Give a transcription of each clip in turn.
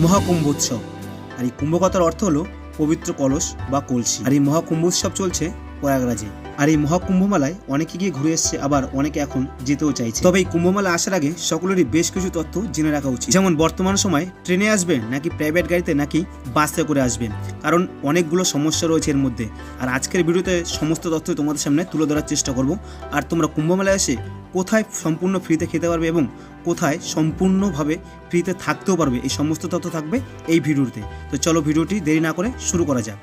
মহাকুম্ভ উৎসব আর এই কুম্ভ কথার অর্থ হলো পবিত্র কলস বা কলসি। আর এই মহাকুম্ভ উৎসব চলছে প্রয়াগরাজে। আর এই মহাকুম্ভ মেলায় অনেকে গিয়ে ঘুরে এসছে, আবার অনেকে এখন যেতেও চাইছে। তবে এই কুম্ভমেলা আসার আগে সকলেরই বেশ কিছু তথ্য জেনে রাখা উচিত। যেমন বর্তমান সময় ট্রেনে আসবেন নাকি প্রাইভেট গাড়িতে নাকি বাসে করে আসবেন কারণ অনেকগুলো সমস্যা রয়েছে এর মধ্যে। আর আজকের ভিডিওতে সমস্ত তথ্য তোমাদের সামনে তুলে ধরার চেষ্টা করব। আর তোমরা কুম্ভমেলায় এসে কোথায় সম্পূর্ণ ফ্রিতে খেতে পারবে এবং কোথায় সম্পূর্ণভাবে ফ্রিতে থাকতেও পারবে, এই সমস্ত তথ্য থাকবে এই ভিডিওতে। তো চলো ভিডিওটি দেরি না করে শুরু করা যাক।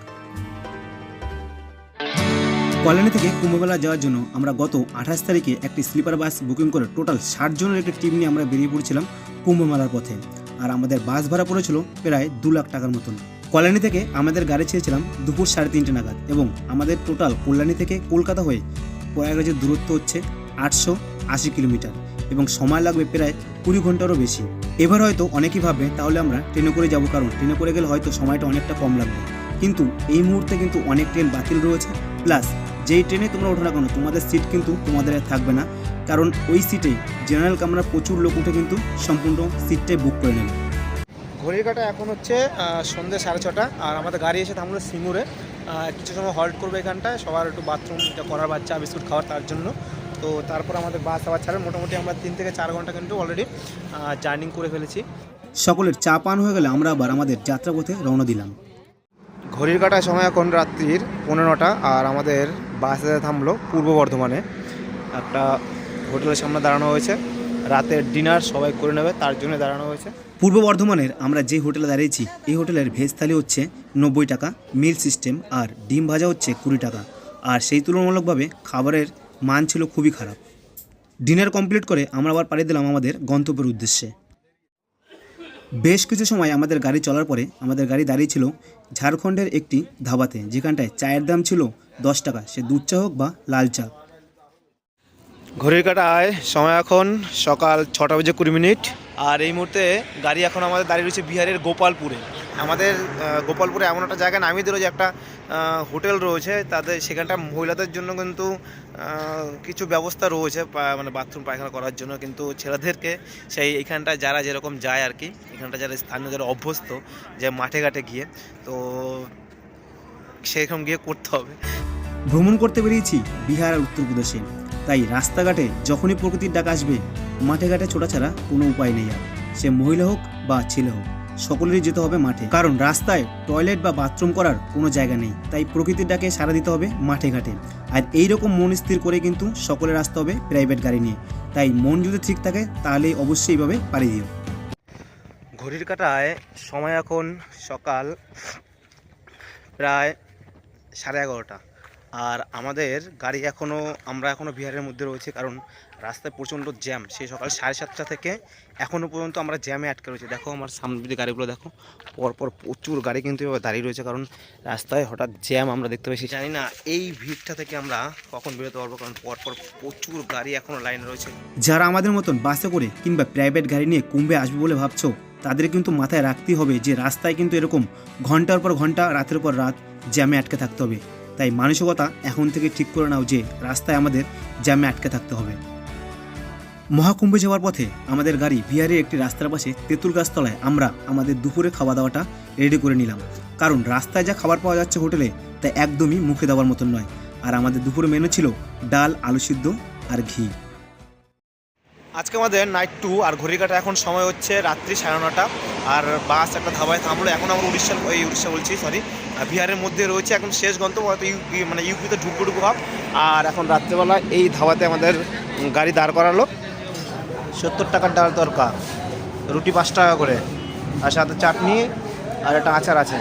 কল্যাণী থেকে কুম্ভমেলা যাওয়ার জন্য আমরা গত আঠাশ তারিখে একটি স্লিপার বাস বুকিং করে টোটাল ষাট জনের একটি টিম নিয়ে আমরা বেরিয়ে পড়েছিলাম কুম্ভমেলার পথে। আর আমাদের বাস ভাড়া পড়েছিল প্রায় দু লাখ টাকার মতন। কল্যাণী থেকে আমাদের গাড়ি ছেড়েছিলাম দুপুর সাড়ে তিনটে নাগাদ এবং আমাদের টোটাল কল্যাণী থেকে কলকাতা হয়ে প্রয়াগরাজের দূরত্ব হচ্ছে আটশো আশি কিলোমিটার এবং সময় লাগবে প্রায় কুড়ি ঘন্টারও বেশি। এবার হয়তো অনেকেই ভাববে, তাহলে আমরা ট্রেনে করে যাব কারণ ট্রেনে করে গেলে হয়তো সময়টা অনেকটা কম লাগবে। কিন্তু এই মুহূর্তে কিন্তু অনেক ট্রেন বাতিল রয়েছে, প্লাস যেই ট্রেনে তোমরা ওঠো না কেন তোমাদের সিট কিন্তু তোমাদের থাকবে না। কারণ ওই সিটে জেনারেল কামরা প্রচুর লোক উঠে কিন্তু সম্পূর্ণ সিটটাই বুক করে নেবে। ঘড়ির কাটা এখন হচ্ছে সন্ধ্যে সাড়ে ছটা আর আমাদের গাড়ি এসে থামলো সিঙ্গুরে। কিছু সময় হল্ট করবে এখানটায় সবার একটু বাথরুম করার বাচ্চা বিস্কুট খাওয়ার তার জন্য। তো তারপর আমাদের বাস আবার ছাড়ে মোটামুটি আমরা তিন থেকে চার ঘণ্টা কিন্তু অলরেডি জার্নিং করে ফেলেছি। সকলের চা পান হয়ে গেলে আমরা আবার আমাদের যাত্রাপথে রওনা দিলাম। ঘড়ির কাটার সময় এখন রাত্রির পনেরোটা আর আমাদের বাস থামলো পূর্ব বর্ধমানে। একটা হোটেলের সামনে দাঁড়ানো হয়েছে। রাতের ডিনার সবাই করে নেবে, তার জন্য দাঁড়ানো হয়েছে। পূর্ব বর্ধমানের আমরা যে হোটেলে দাঁড়িয়েছি, এই হোটেলের ভেজ থালি হচ্ছে নব্বই টাকা, মিল সিস্টেম আর ডিম ভাজা হচ্ছে কুড়ি টাকা। আর সেই তুলনামূলকভাবে খাবারের মান ছিল খুবই খারাপ। ডিনার কমপ্লিট করে আমরা আবার পাড়ি দিলাম আমাদের গন্তব্যের উদ্দেশ্যে। বেশ কিছু সময় আমাদের গাড়ি চলার পরে আমাদের গাড়ি দাঁড়িয়ে ছিল ঝাড়খণ্ডের একটি ধাবাতে, যেখানটায় চায়ের দাম ছিল দশ টাকা। সে দুধ চা হোক বা লাল চা। ঘড়ির কাটায় সময় এখন সকাল ছটা বেজে কুড়ি মিনিট। আর এই মুহূর্তে গাড়ি এখন আমাদের দাঁড়িয়ে রয়েছে বিহারের গোপালপুরে। আমাদের গোপালপুরে এমন একটা জায়গায় নামিয়ে দিল যে একটা হোটেল রয়েছে। তাদের সেখানটা মহিলাদের জন্য কিন্তু কিছু ব্যবস্থা রয়েছে মানে বাথরুম পায়খানা করার জন্য। কিন্তু ছেলেদেরকে সেই এখানটা যারা যেরকম যায় আর কি এখানটা যারা স্থানীয় যারা অভ্যস্ত যে মাঠে ঘাটে গিয়ে তো সেরকম গিয়ে করতে হবে। ভ্রমণ করতে বেরিয়েছি বিহার আর উত্তরপ্রদেশে তাই রাস্তাঘাটে যখনই প্রকৃতির ডাক আসবে, মাঠে ঘাটে ছোটা ছাড়া কোনো উপায় নেই আর। সে মহিলা হোক বা ছেলে হোক, সকলেরই যেতে হবে মাঠে। কারণ রাস্তায় টয়লেট বা বাথরুম করার কোনো জায়গা নেই, তাই প্রকৃতির ডাকে সারা দিতে হবে মাঠে ঘাটে। আর এই রকম মন স্থির করে কিন্তু সকলের আসতে হবে প্রাইভেট গাড়ি নিয়ে। তাই মন যদি ঠিক থাকে তাহলে অবশ্যই এইভাবে পাড়ি দিও। ঘড়ির কাটায় সময় এখন সকাল প্রায় সাড়ে এগারোটা। আর আমাদের গাড়ি এখনও আমরা এখনও বিহারের মধ্যে রয়েছে, কারণ রাস্তায় প্রচণ্ড জ্যাম। সেই সকাল সাড়ে সাতটা থেকে এখনও পর্যন্ত আমরা জ্যামে আটকে রয়েছে। দেখো আমার সামনে দিকে গাড়িগুলো, দেখো। পরপর প্রচুর গাড়ি কিন্তু দাঁড়িয়ে রয়েছে, কারণ রাস্তায় হঠাৎ জ্যাম আমরা দেখতে পেয়েছি জানি না এই ভিড়টা থেকে আমরা কখন বেরোতে পারব, কারণ পরপর প্রচুর গাড়ি এখনও লাইনে রয়েছে। যারা আমাদের মতন বাসে করে কিংবা প্রাইভেট গাড়ি নিয়ে কুম্ভে আসবে বলে ভাবছ, তাদের কিন্তু মাথায় রাখতেই হবে যে রাস্তায় কিন্তু এরকম ঘণ্টার পর ঘণ্টা, রাতের পর রাত জ্যামে আটকে থাকতে হবে। তাই মানসিকতা এখন থেকে ঠিক করে নাও যে রাস্তায় আমাদের জ্যামে আটকে থাকতে হবে। মহাকুম্ভে যাওয়ার পথে আমাদের গাড়ি বিহারের একটি রাস্তার পাশে তেঁতুল গাছতলায় আমরা আমাদের দুপুরে খাওয়া দাওয়াটা রেডি করে নিলাম। কারণ রাস্তায় যা খাবার পাওয়া যাচ্ছে হোটেলে তা একদমই মুখে দেওয়ার মতন নয়। আর আমাদের দুপুরে মেনু ছিল ডাল, আলু সিদ্ধ আর ঘি। আজকে আমাদের নাইট টু আর ঘড়ির কাটা এখন সময় হচ্ছে রাত্রি সাড়ে নটা। আর বাস একটা ধাবায় থামলো। এখন আমরা উড়িষ্যা, এই উড়িষ্যা বলছি সরি বিহারের মধ্যে রয়েছে এখন শেষ গন্তব্য, হয়তো ইউ ইউ- মানে ইউপিতে ঢুকবো ঢুকবো ভাব। আর এখন রাত্রেবেলা এই ধাবাতে আমাদের গাড়ি দাঁড় করালো। সত্তর টাকার ডাল তরকা, রুটি পাঁচ টাকা করে, আর সাথে চাটনি আর একটা আচার আছে।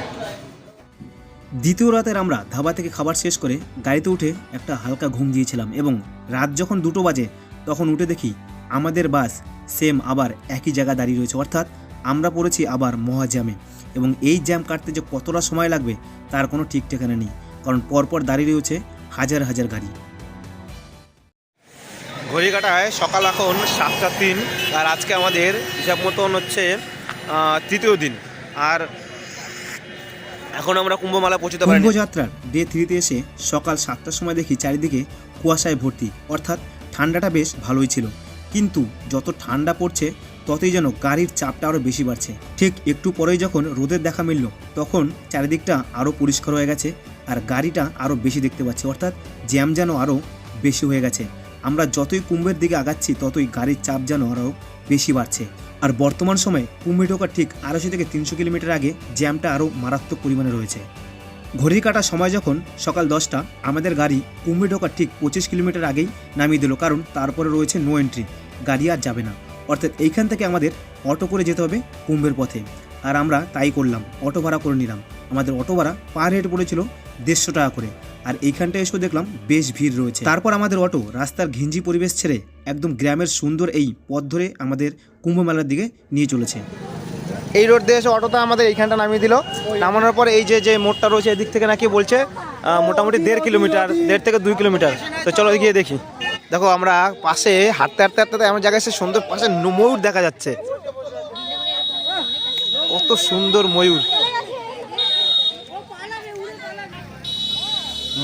দ্বিতীয় রাতের আমরা ধাবা থেকে খাবার শেষ করে গাড়িতে উঠে একটা হালকা ঘুম দিয়েছিলাম এবং রাত যখন দুটো বাজে, তখন উঠে দেখি আমাদের বাস সেম আবার একই জায়গায় দাঁড়িয়ে রয়েছে। অর্থাৎ আমরা পড়েছি আবার মহা জ্যামে এবং এই জ্যাম কাটতে যে কতটা সময় লাগবে তার কোনো ঠিক ঠিকানা নেই। কারণ পরপর দাঁড়িয়ে রয়েছে হাজার হাজার গাড়ি। ঘড়ি কাটায় সকাল এখন সাতটা তিন আর আজকে আমাদের হিসাব মতন হচ্ছে তৃতীয় দিন। আর এখন আমরা কুম্ভমেলা পৌঁছতে পারিনি। কুম্ভযাত্রার ডে থ্রিতে এসে সকাল সাতটার সময় দেখি চারিদিকে কুয়াশায় ভর্তি। অর্থাৎ ঠান্ডাটা বেশ ভালোই ছিল। কিন্তু যত ঠান্ডা পড়ছে, ততই যেন গাড়ির চাপটা আরও বেশি বাড়ছে। ঠিক একটু পরেই যখন রোদের দেখা মিলল, তখন চারিদিকটা আরও পরিষ্কার হয়ে গেছে আর গাড়িটা আরও বেশি দেখতে পাচ্ছি। অর্থাৎ জ্যাম যেন আরও বেশি হয়ে গেছে। আমরা যতই কুম্ভের দিকে আগাচ্ছি, ততই গাড়ির চাপ যেন আরও বেশি বাড়ছে। আর বর্তমান সময়ে কুম্ভে ঢোকার ঠিক আড়াইশো থেকে তিনশো কিলোমিটার আগে জ্যামটা আরও মারাত্মক পরিমাণে রয়েছে। ঘড়ি কাটার সময় যখন সকাল দশটা, আমাদের গাড়ি কুম্ভে ঢোকার ঠিক পঁচিশ কিলোমিটার আগেই নামিয়ে দিল, কারণ তারপরে রয়েছে নো এন্ট্রি গাড়ি আর যাবে না। অর্থাৎ এইখান থেকে আমাদের অটো করে যেতে হবে কুম্ভের পথে। আর আমরা তাই করলাম, অটো ভাড়া করে নিলাম। আমাদের অটো ভাড়া পার হেড পড়েছিল দেড়শো টাকা করে। আর এইখানটা এসেও দেখলাম বেশ ভিড় রয়েছে। তারপর আমাদের অটো রাস্তার ঘিঞ্জি পরিবেশ ছেড়ে একদম গ্রামের সুন্দর এই পথ ধরে আমাদের কুম্ভ মেলার দিকে নিয়ে চলেছে। এই রোড দিয়ে এসে অটোটা আমাদের এইখানটা নামিয়ে দিল। নামানোর পর এই যে যে মোড়টা রয়েছে এদিক থেকে নাকি বলছে মোটামুটি দেড় কিলোমিটার দেড় থেকে দুই কিলোমিটার তো চলো গিয়ে দেখি। দেখো, আমরা পাশে হাঁটতে হাঁটতে হাঁটতে এমন জায়গায় এসে সুন্দর পাশে ময়ূর দেখা যাচ্ছে। কত সুন্দর ময়ূর।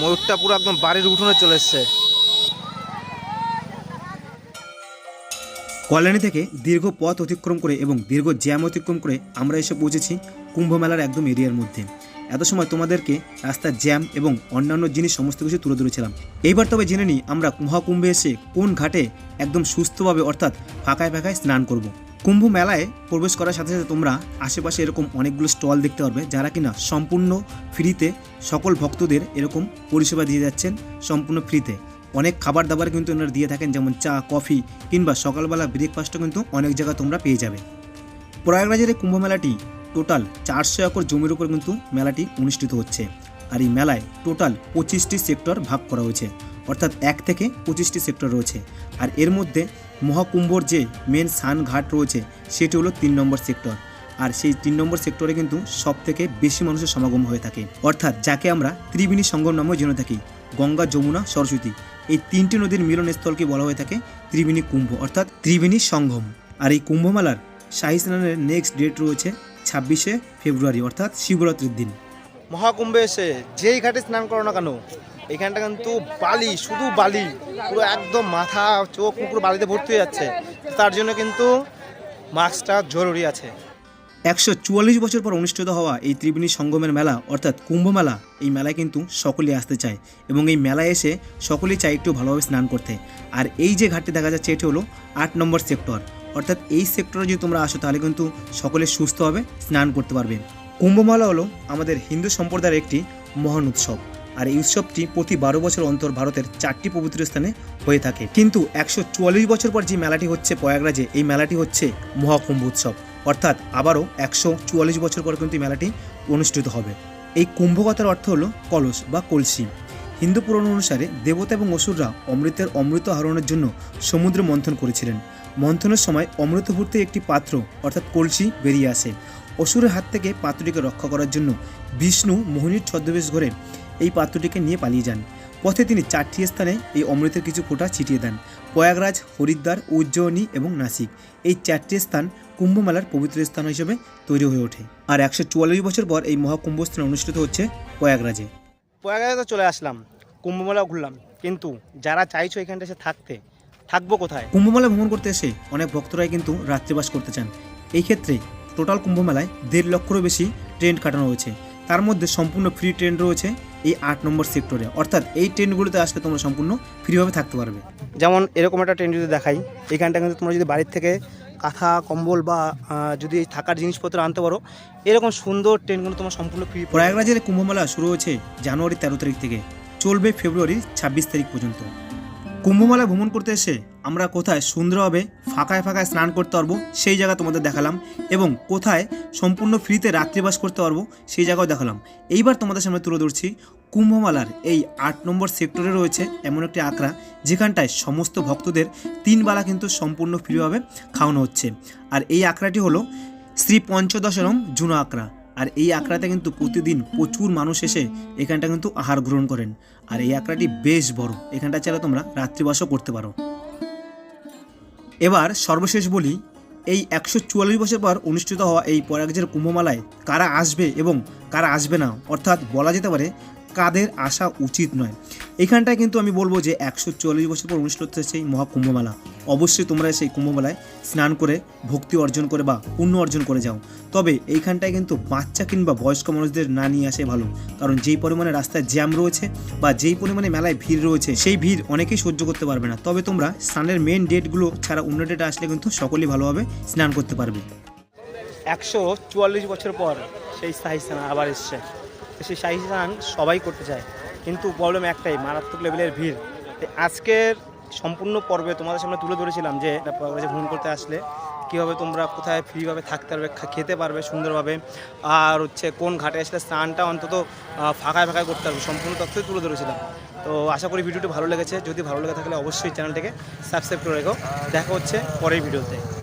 ময়ূরটা পুরো একদম বাড়ির উঠোনে চলে এসছে। কল্যাণী থেকে দীর্ঘ পথ অতিক্রম করে এবং দীর্ঘ জ্যাম অতিক্রম করে আমরা এসে পৌঁছেছি কুম্ভ মেলার একদম এরিয়ার মধ্যে। এত সময় তোমাদেরকে রাস্তার জ্যাম এবং অন্যান্য জিনিস সমস্ত কিছু তুলে ধরেছিলাম। এইবার তবে জেনে নিই আমরা মহাকুম্ভে এসে কোন ঘাটে একদম সুস্থভাবে অর্থাৎ ফাঁকায় ফাঁকায় স্নান করব। কুম্ভ মেলায় প্রবেশ করার সাথে সাথে তোমরা আশেপাশে এরকম অনেকগুলো স্টল দেখতে পারবে যারা কিনা সম্পূর্ণ ফ্রিতে সকল ভক্তদের এরকম পরিষেবা দিয়ে যাচ্ছেন সম্পূর্ণ ফ্রিতে। অনেক খাবার দাবার কিন্তু এনারা দিয়ে থাকেন, যেমন চা, কফি কিংবা সকালবেলা ব্রেকফাস্টও কিন্তু অনেক জায়গায় তোমরা পেয়ে যাবে। প্রয়াগরাজের এই কুম্ভ মেলাটি টোটাল চারশো একর জমির উপর কিন্তু মেলাটি অনুষ্ঠিত হচ্ছে। আর এই মেলায় টোটাল পঁচিশটি সেক্টর ভাগ করা হয়েছে। অর্থাৎ এক থেকে পঁচিশটি সেক্টর রয়েছে। আর এর মধ্যে মহাকুম্ভর যে মেন সান ঘাট রয়েছে, সেটি হলো তিন নম্বর সেক্টর। আর সেই তিন নম্বর সেক্টরে কিন্তু সব থেকে বেশি মানুষের সমাগম হয়ে থাকে। অর্থাৎ যাকে আমরা ত্রিবেণী সঙ্গম নামেও জেনে থাকি, গঙ্গা, যমুনা, সরস্বতী। এই তিনটি নদীর মিলনস্থলকে বলা হয়ে থাকে ত্রিবেণী কুম্ভ, অর্থাৎ ত্রিবেণী সঙ্গম। আর এই কুম্ভমেলার শাহী স্নানের নেক্সট ডেট রয়েছে ছাব্বিশে ফেব্রুয়ারি অর্থাৎ শিবরাত্রির দিন। মহাকুম্ভে এসে যেই ঘাটে স্নান করো না কেন এখানটা কিন্তু বালি শুধু বালি পুরো একদম মাথা চোখ মুখ পুরো বালিতে ভর্তি হয়ে যাচ্ছে। তার জন্য কিন্তু মাস্কটা জরুরি আছে। একশো চুয়াল্লিশ বছর পর অনুষ্ঠিত হওয়া এই ত্রিবেণী সঙ্গমের মেলা অর্থাৎ কুম্ভ মেলা এই মেলায় কিন্তু সকলেই আসতে চায় এবং এই মেলায় এসে সকলেই চায় একটু ভালোভাবে স্নান করতে। আর এই যে ঘাটটি দেখা যাচ্ছে এটি হলো আট নম্বর সেক্টর। অর্থাৎ এই সেক্টরে যদি তোমরা আসো, তাহলে কিন্তু সকলে সুস্থভাবে স্নান করতে পারবে। কুম্ভমেলা হলো আমাদের হিন্দু সম্প্রদায়ের একটি মহান উৎসব। আর এই উৎসবটি প্রতি বারো বছর অন্তর ভারতের চারটি পবিত্র স্থানে হয়ে থাকে। কিন্তু একশো চুয়াল্লিশ বছর পর যে মেলাটি হচ্ছে প্রয়াগরাজে, এই মেলাটি হচ্ছে মহাকুম্ভ উৎসব। অর্থাৎ আবারও একশো চুয়াল্লিশ বছর পর কিন্তু মেলাটি অনুষ্ঠিত হবে। এই কুম্ভকথার অর্থ হলো কলস বা কলসি। হিন্দু পুরাণ অনুসারে দেবতা এবং অসুররা অমৃতের অমৃত আহরণের জন্য সমুদ্র মন্থন করেছিলেন। মন্থনের সময় অমৃত ভর্তি একটি পাত্র, অর্থাৎ কলসি, বেরিয়ে আসে। অসুরের হাত থেকে পাত্রটিকে রক্ষা করার জন্য বিষ্ণু মোহিনীর ছদ্মবেশ ঘরে এই পাত্রটিকে নিয়ে পালিয়ে যান। পথে তিনি চারটি স্থানে এই অমৃতের কিছু ফোঁটা ছিটিয়ে দেন। প্রয়াগরাজ, হরিদ্বার, উজ্জয়িনী এবং নাসিক। এই চারটি স্থান কুম্ভমেলার পবিত্র স্থান হিসেবে তৈরি হয়ে ওঠে। আর একশো চুয়াল্লিশ বছর পর এই মহাকুম্ভ স্থান অনুষ্ঠিত হচ্ছে প্রয়াগরাজে। প্রয়াগরাজে চলে আসলাম। কুম্ভমেলা ঘুরলাম। কিন্তু যারা চাইছো এখানটা এসে থাকতে থাকব কোথায়? কুম্ভমেলা ভ্রমণ করতে এসে অনেক ভক্তরাই কিন্তু রাত্রিবাস করতে চান। এই ক্ষেত্রে টোটাল কুম্ভমেলায় দেড় লক্ষেরও বেশি ট্রেন কাটানো হয়েছে। তার মধ্যে সম্পূর্ণ ফ্রি ট্রেন রয়েছে এই আট নম্বর সেক্টরে। অর্থাৎ এই ট্রেনগুলোতে আসলে তোমরা সম্পূর্ণ ফ্রিভাবে থাকতে পারবে। যেমন এরকম একটা ট্রেন যদি দেখাই এখানটা কিন্তু তোমরা যদি বাড়ির থেকে কাঁথা কম্বল বা যদি থাকার জিনিসপত্র আনতে পারো এরকম সুন্দর ট্রেন কিন্তু তোমার সম্পূর্ণ ফ্রি প্রয়াগরাজের কুম্ভমেলা শুরু হয়েছে জানুয়ারি তেরো তারিখ থেকে। চলবে ফেব্রুয়ারি ছাব্বিশ তারিখ পর্যন্ত। কুম্ভমেলা ভ্রমণ করতে এসে আমরা কোথায় সুন্দরভাবে ফাঁকায় ফাঁকায় স্নান করতে পারব সেই জায়গা তোমাদের দেখালাম এবং কোথায় সম্পূর্ণ ফ্রিতে রাত্রিবাস করতে পারব সেই জায়গাও দেখালাম। এইবার তোমাদের সামনে তুলে ধরছি কুম্ভমেলার এই আট নম্বর সেক্টরে রয়েছে এমন একটি আঁকড়া যেখানটায় সমস্ত ভক্তদের তিন বেলা কিন্তু সম্পূর্ণ ফ্রিভাবে খাওয়ানো হচ্ছে। আর এই আঁকড়াটি হলো শ্রী পঞ্চদশরম জুনো আঁকড়া আর এই আঁকড়াতে কিন্তু প্রতিদিন প্রচুর মানুষ এসে এখানটা কিন্তু আহার গ্রহণ করেন। আর এই আঁকড়াটি বেশ বড়। এখানটা চাইলে তোমরা রাত্রিবাসও করতে পারো। এবার সর্বশেষ বলি, এই একশো চুয়াল্লিশ বছর পর অনুষ্ঠিত হওয়া এই পরাগজের কুম্ভমেলায় কারা আসবে এবং কারা আসবে না, অর্থাৎ বলা যেতে পারে কাদের আসা উচিত নয়। এইখানটায় কিন্তু আমি বলব যে একশো চল্লিশ বছর পর অনুষ্ঠিত হচ্ছে সেই মহাকুম্ভমেলা। অবশ্যই তোমরা সেই কুম্ভমেলায় স্নান করে, ভক্তি অর্জন করে বা পুণ্য অর্জন করে যাও। তবে এইখানটায় কিন্তু বাচ্চা কিংবা বয়স্ক মানুষদের না নিয়ে আসে ভালো। কারণ যেই পরিমাণে রাস্তায় জ্যাম রয়েছে বা যেই পরিমাণে মেলায় ভিড় রয়েছে, সেই ভিড় অনেকেই সহ্য করতে পারবে না। তবে তোমরা স্নানের মেন ডেটগুলো ছাড়া অন্য ডেটে আসলে কিন্তু সকলেই ভালোভাবে স্নান করতে পারবে। একশো চুয়াল্লিশ বছর পর সেই শাহী স্নান আবার এসছে। সেই শাহী স্নান সবাই করতে চায়। কিন্তু প্রবলেম একটাই, মারাত্মক লেভেলের ভিড়। তো আজকের সম্পূর্ণ পর্বে তোমাদের সামনে তুলে ধরেছিলাম যে ভ্রমণ করতে আসলে কীভাবে তোমরা কোথায় ফ্রিভাবে থাকতে পারবে খেতে পারবে সুন্দরভাবে, আর হচ্ছে কোন ঘাটে আসলে স্নানটা অন্তত ফাঁকায় ফাঁকায় করতে পারবে, সম্পূর্ণ তথ্যই তুলে ধরেছিলাম। তো আশা করি ভিডিওটি ভালো লেগেছে। যদি ভালো লেগে থাকলে অবশ্যই চ্যানেলটিকে সাবস্ক্রাইব করে রেখো। দেখা হচ্ছে পরের ভিডিওতে।